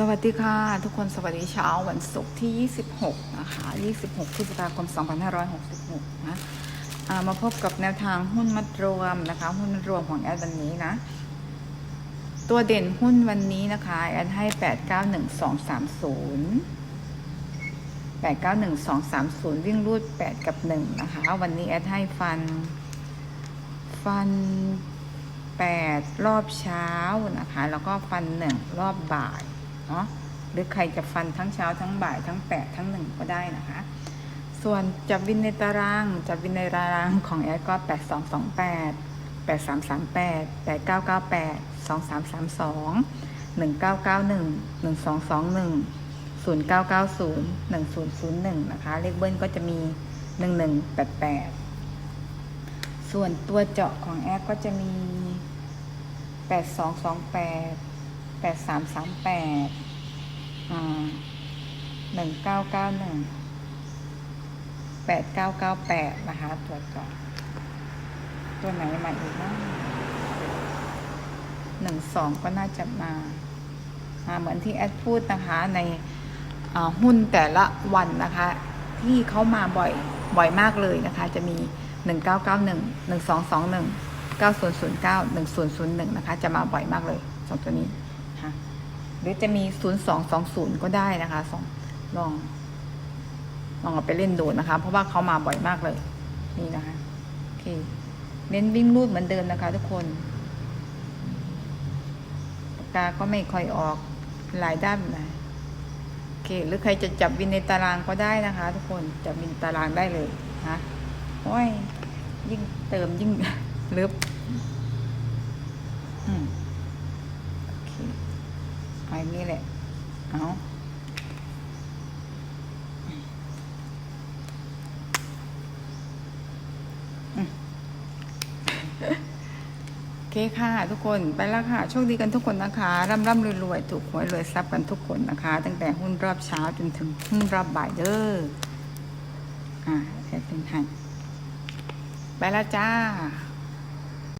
สวัสดีค่ะ ทุกคนสวัสดีเช้าวันศุกร์ที่ 26 นะคะ 26พฤษภาคม 2566 นะอ่ามาพบกับแนวทางหุ้นมัดรวมนะคะ หุ้นรวมของแอดวันนี้นะ ตัวเด่นหุ้นวันนี้นะคะแอดให้ 891230 891230 วิ่งรูด 8 กับ 1 นะคะ วันนี้แอดให้ฟัน ฟัน 8 รอบเช้านะคะ แล้วก็ฟัน 1 รอบบ่าย เนาะหรือใครจะฟันทั้งเช้าทั้งบ่ายทั้งแปดทั้งหนึ่งก็ได้นะคะ ส่วนจับวินในตารางจับวินในตารางของแอร์ก็แปดสองสองแปดแปดสามสามแปดแปดเก้าเก้าแปดสองสามสามสองหนึ่งเก้าเก้าหนึ่งหนึ่งสองสองหนึ่งศูนย์เก้าเก้าศูนย์หนึ่งศูนย์ศูนย์หนึ่งนะคะ เลขเบิ้ลก็จะมีหนึ่งหนึ่งแปดแปดส่วนตัวเจาะของแอร์ก็จะมีแปดสองสองแปด แปดสามสามแปดหนึ่งเก้าเก้าหนึ่งแปดเก้าเก้าแปดนะคะตรวจก่อนตัวไหนมาอีกบ้างหนึ่งสองก็น่าจะมาเหมือนที่แอดพูดนะคะในหุ้นแต่ละวันนะคะ ที่เขามาบ่อยบ่อยมากเลยนะคะ จะมี 1991 1221 9009 1001 นะคะ จะมาบ่อยมากเลยสองตัวนี้ ค่ะหรือจะมี 0220 ก็ได้นะคะสองลอง ลองเอาไปเล่นดูนะคะ เพราะว่าเขามาบ่อยมากเลย นี่นะคะโอเคเน้นวิ่งรูดเหมือนเดิมนะคะ ทุกคนปากกาก็ไม่ค่อยออกหลายด้านนะโอเค หรือใครจะจับวินในตารางก็ได้นะคะ ทุกคนจับวินตารางได้เลยนะโอ้ยยิ่งเติมยิ่งลึบอืม เอาอย่างนี้แหละ เอาโอเคค่ะ ทุกคนไปแล้วค่ะ โชคดีกันทุกคนนะคะร่ำร่ำรวยๆถูกหวยรวยทรัพย์กันทุกคนนะคะ ตั้งแต่หุ้นรอบเช้าจนถึงหุ้นรอบบ่ายเด้ออ่าแอดเป็นให้ไปแล้วจ้า